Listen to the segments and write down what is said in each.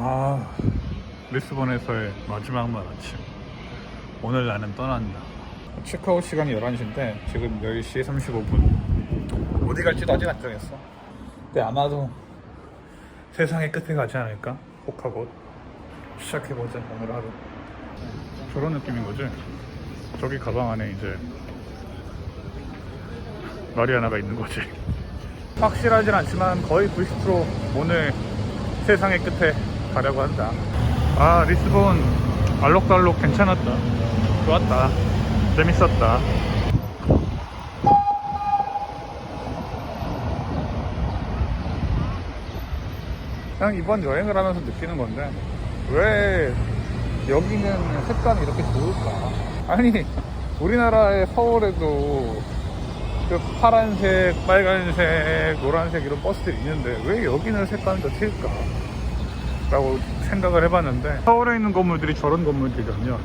아 리스본에서의 마지막 날 아침. 오늘 나는 떠난다. 체크아웃 시간이 11시인데 지금 10시 35분. 어디 갈지도 아직 안 정했어. 근데 아마도 세상의 끝에 가지 않을까? 혹하고 시작해보자 오늘 하루. 저런 느낌인 거지? 저기 가방 안에 이제 마리아나가 있는 거지. 확실하진 않지만 거의 90% 오늘 세상의 끝에 가려고 한다. 아, 리스본 알록달록 괜찮았다. 좋았다. 재밌었다. 그냥 이번 여행을 하면서 느끼는 건데, 왜 여기는 색감이 이렇게 좋을까? 아니, 우리나라의 서울에도 그 파란색, 빨간색, 노란색 이런 버스들이 있는데 왜 여기는 색감이 더 튈까? 라고 생각을 해봤는데 서울에 있는 건물들이 저런 건물들이라면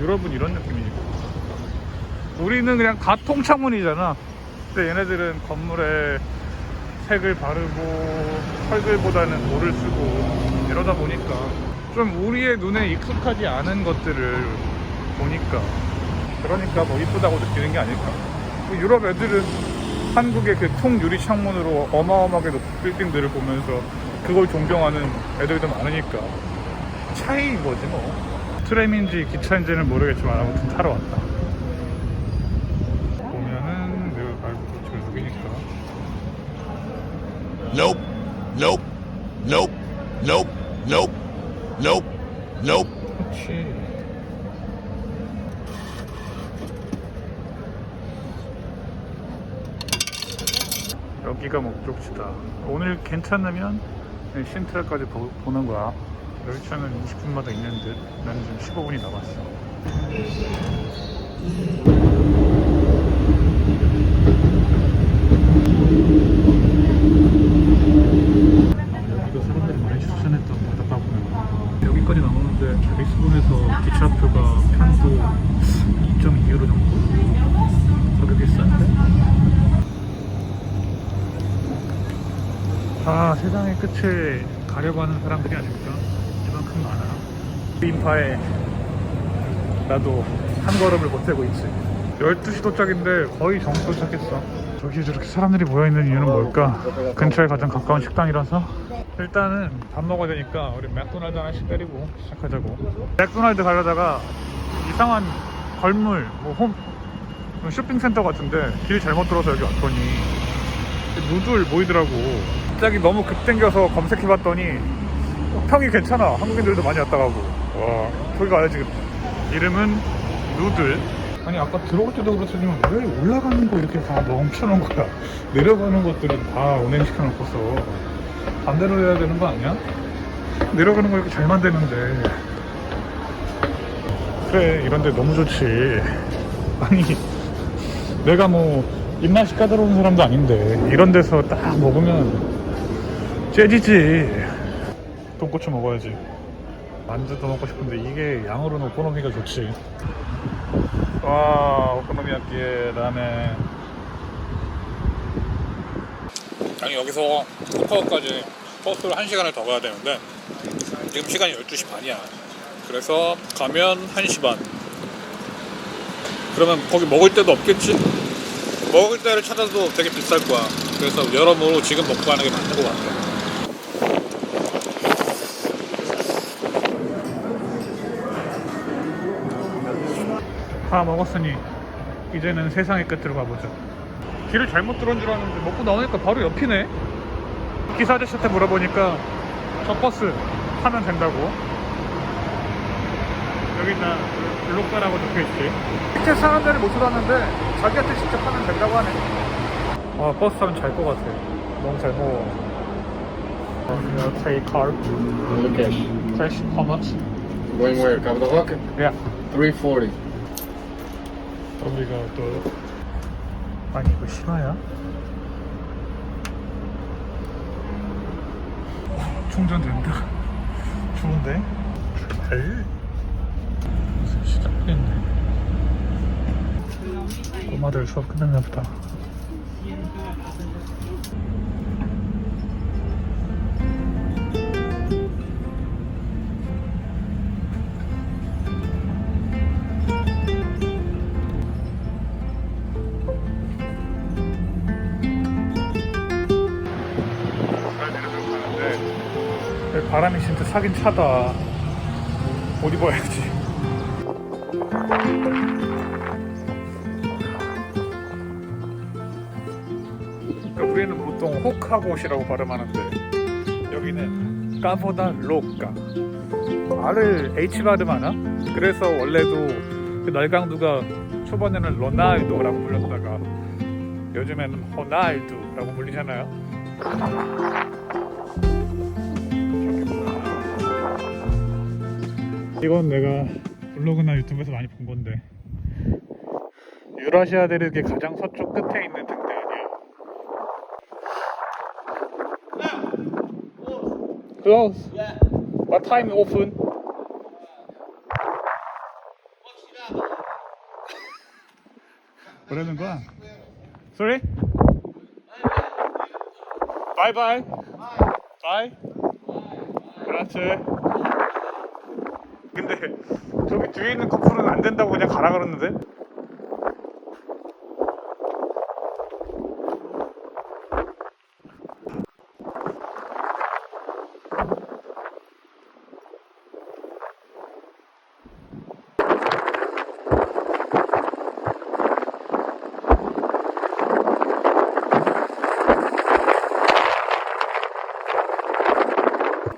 유럽은 이런 느낌이니까. 우리는 그냥 다 통창문이잖아. 근데 얘네들은 건물에 색을 바르고 철들보다는 돌을 쓰고 이러다 보니까 좀 우리의 눈에 익숙하지 않은 것들을 보니까 그러니까 뭐 이쁘다고 느끼는 게 아닐까. 뭐 유럽 애들은 한국의 그 통유리 창문으로 어마어마하게 높은 빌딩들을 보면서 그걸 존경하는 애들도 많으니까 차이인 거지 뭐 트램인지 기차인지는 모르겠지만 아무튼 타러 왔다 보면은 내가 알고 지금 여기니까 Nope. Nope. Nope. Nope. Nope. Nope. Nope. 그렇지 여기가 목적지다 오늘 괜찮으면 신트라까지 보, 보는 거야. 열차는 20분마다 있는 듯. 나는 지금 15분이 남았어. 여기가 사람들이 많이 추천했던 바닷가 보면 여기까지 나오는데 리스본에서 기차표가 편도 2.2유로 정도? 가격이 싼데? 아 세상의 끝에 가려고 하는 사람들이 아닐까? 이만큼 많아 인파에 나도 한 걸음을 보태고 있지. 12시 도착인데 거의 정시 도착했어. 저기 저렇게 사람들이 모여있는 이유는 뭘까? 근처에 가장 가까운 식당이라서? 일단은 밥 먹어야 되니까 우리 맥도날드 하나씩 때리고 시작하자고. 맥도날드 가려다가 이상한 걸물 뭐 홈, 쇼핑센터 같은데 길 잘못 들어서 여기 왔더니 누들 보이더라고 갑자기 너무 급땡겨서 검색해봤더니 어, 평이 괜찮아. 한국인들도 많이 왔다 가고. 와 저기 가야지 이름은 누들. 아니 아까 들어올 때도 그렇지만 왜 올라가는 거 이렇게 다 멈춰놓은 거야? 내려가는 것들은 다 운행시켜놓고서. 반대로 해야 되는 거 아니야? 내려가는 거 이렇게 잘 만드는데. 그래 이런데 너무 좋지. 아니 내가 뭐 입맛이 까다로운 사람도 아닌데 이런 데서 딱 먹으면 째지지 돈꼬치 먹어야지 만두도 먹고 싶은데 이게 양으로는 오코노미가 좋지 와 오코노미야끼에 라멘 아니 여기서 후카오까지 버스로 1시간을 더 가야 되는데 지금 시간이 12시 반이야 그래서 가면 1시 반 그러면 거기 먹을 데도 없겠지? 먹을 때를 찾아도 되게 비쌀 거야. 그래서 여러모로 지금 먹고 가는 게 맞는 것 같아. 다 먹었으니 이제는 세상의 끝으로 가보자. 길을 잘못 들어온 줄 알았는데 먹고 나오니까 바로 옆이네. 기사 아저씨한테 물어보니까 저 버스 타면 된다고. 여기다 블록가라고 적혀있지. 실제 사람들이 못 찾았는데 자기한테 직접 하면 된다고 하네. 아 버스 타면 잘 것 같아. 너무 잘 먹어. Uh, pay card. Okay. Cash. How much? Going where? Da Roca? Yeah. 340. 여기가 또 아니 이거 실화야? 충전된다. 좋은데? 에이. 무슨 시작됐네. 꼬마들 수업 끝났나 보다. 바람이 진짜 차긴 차다. 옷 입어야지. 그러니까 우리는 보통 호카봇이라고 발음하는데 여기는 까보다 로까. R을 H 발음하나? 그래서 원래도 그 날강두가 초반에는 로날도라고 불렸다가 요즘에는 호날두라고 불리잖아요. 이건 내가 블로그나 유튜브에서 많이 본 건데 유라시아 대륙의 가장 서쪽 끝에 있는 등대 아니야? Close. What time open? 뭐라는 거야? Sorry? Bye bye. Bye. 그렇지. 근데 저기 뒤에 있는 커플은 안 된다고 그냥 가라 그러는데?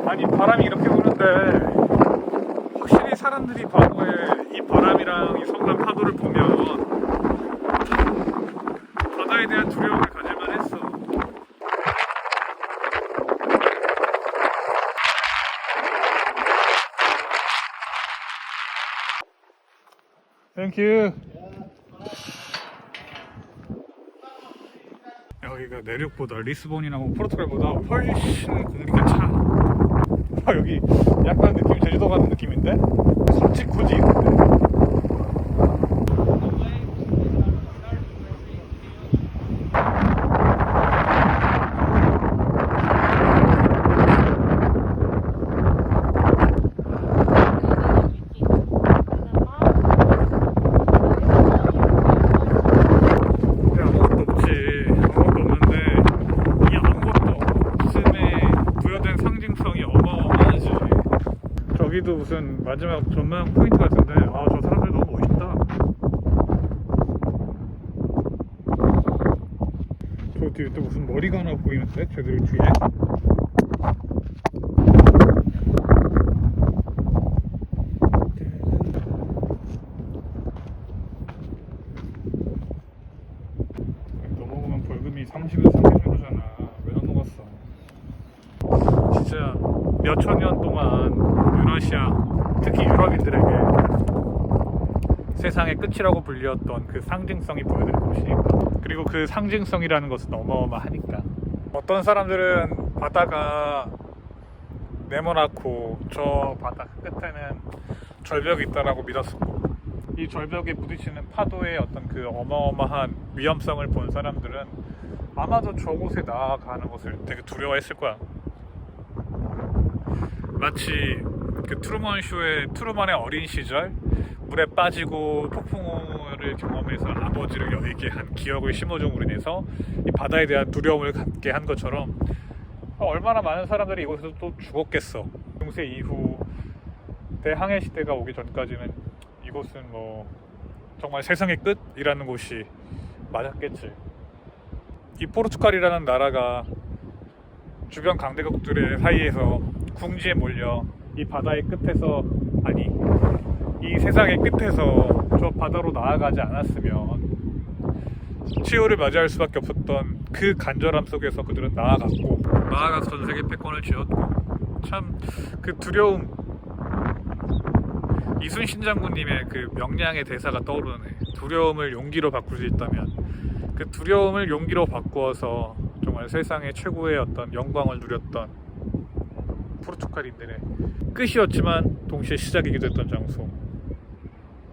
아니 바람이 이렇게 부는데 확실히 사람들이 과거에 이 바람이랑 이 성난 파도를 보면 바다에 대한 두려움을 가질만 했어. 땡큐. 여기가 내륙보다 리스본이나 뭐 포르투갈보다 훨씬 공기가 차. 아, 여기 약간 느낌 제주도 가는 느낌인데? 솔직굳이 아무것도 없지 아무것도 없는데 이 아무것도 없음에 부여된 상징성이 어마어마하지 저기도 무슨 마지막 전망 포인트 같은데. 아 저 사람들 너무 멋있다. 저 뒤에 또 무슨 머리가 하나 보이는데? 쟤들 뒤에 넘어가면 벌금이 30에서 30유로잖아 왜 넘어갔어 진짜 몇 천 년 동안 유러시아 특히 유럽인들에게 세상의 끝이라고 불렸던 그 상징성이 보여드린 곳이니까 그리고 그 상징성이라는 것은 어마어마하니까 어떤 사람들은 바다가 네모나고 저 바다 끝에는 절벽이 있다라고 믿었었고 이 절벽에 부딪히는 파도의 어떤 그 어마어마한 위험성을 본 사람들은 아마도 저곳에 나아가는 것을 되게 두려워했을 거야. 마치 그 트루먼 쇼의 트루먼의 어린 시절 물에 빠지고 폭풍우를 경험해서 아버지를 여에게 한 기억을 심어줌으로 인해서 이 바다에 대한 두려움을 갖게 한 것처럼 얼마나 많은 사람들이 이곳에서 또 죽었겠어. 중세 이후 대항해 시대가 오기 전까지는 이곳은 뭐 정말 세상의 끝이라는 곳이 맞았겠지. 이 포르투갈이라는 나라가 주변 강대국들의 사이에서 궁지에 몰려 이 바다의 끝에서 아니 이 세상의 끝에서 저 바다로 나아가지 않았으면 치유를 맞이할 수밖에 없었던 그 간절함 속에서 그들은 나아갔고 나아가서 전 세계 패권을 쥐었고 참 그 두려움. 이순신 장군님의 그 명량의 대사가 떠오르네. 두려움을 용기로 바꿀 수 있다면. 그 두려움을 용기로 바꾸어서 정말 세상의 최고의 어떤 영광을 누렸던 포르투갈인들의 끝이었지만 동시에 시작이기도 했던 장소.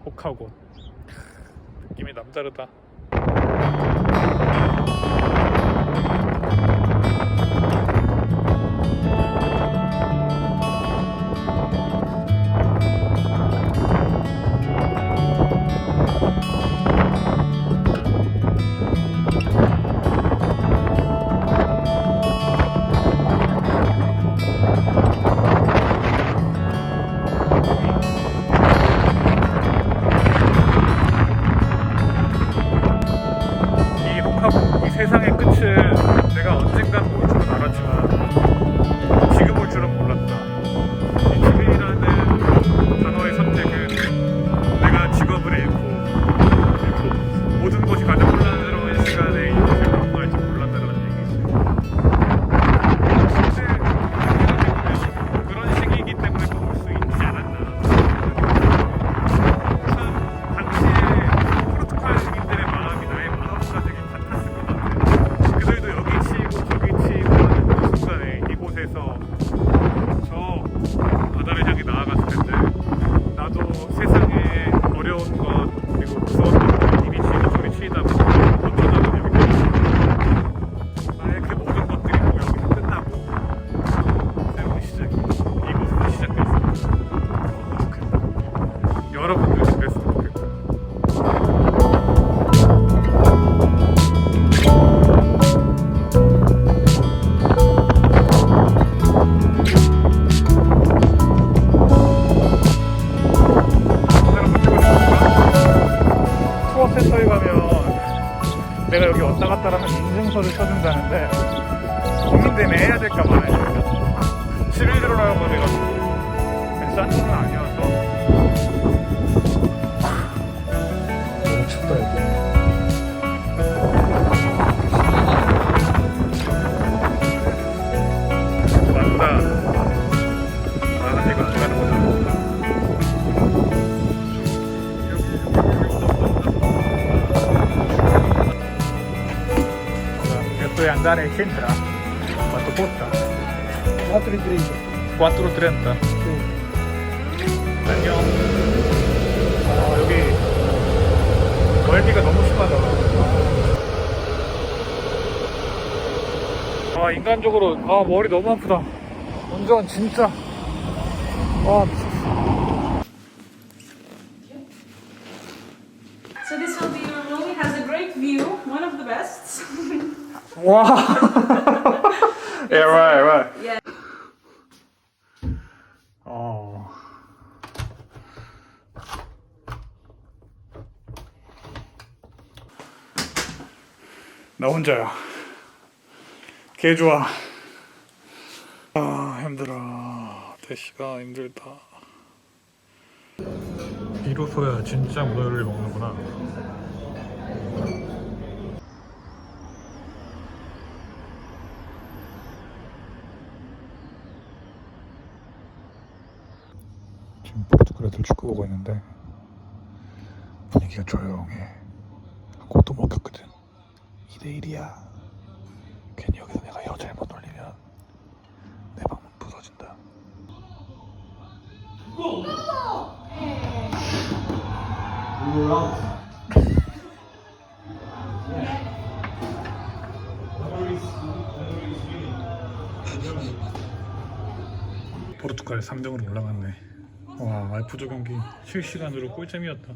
혹하고. 느낌이 남다르다 세상의 끝을 될까 말아야 될까 11유로라고 해가지고 싼 돈은 아니어서. 춥다 이거 안 가는 거잖아 Quanto costa? 4,30. 4.30 안녕 아 여기 멀미가 너무 심하다 아 인간적으로 아 머리 너무 아프다 운전 진짜 아 미쳤어 So this will be your room. It has a great view, one of the best. 와 yeah right right yeah. 어. 나 혼자야. 개 좋아. 아 힘들어. 대시가 힘들다. 비로소야 진짜 문어를 먹는구나. 애들 축구 보고 있는데 분위기가 조용해. 골도 먹혔거든. 2대 1이야. 괜히 여기서 내가 여 잘못 돌리면 내 방문 부서진다. 포르투갈 3등으로 올라갔네 와 F조 경기 실시간으로 꿀잼이었다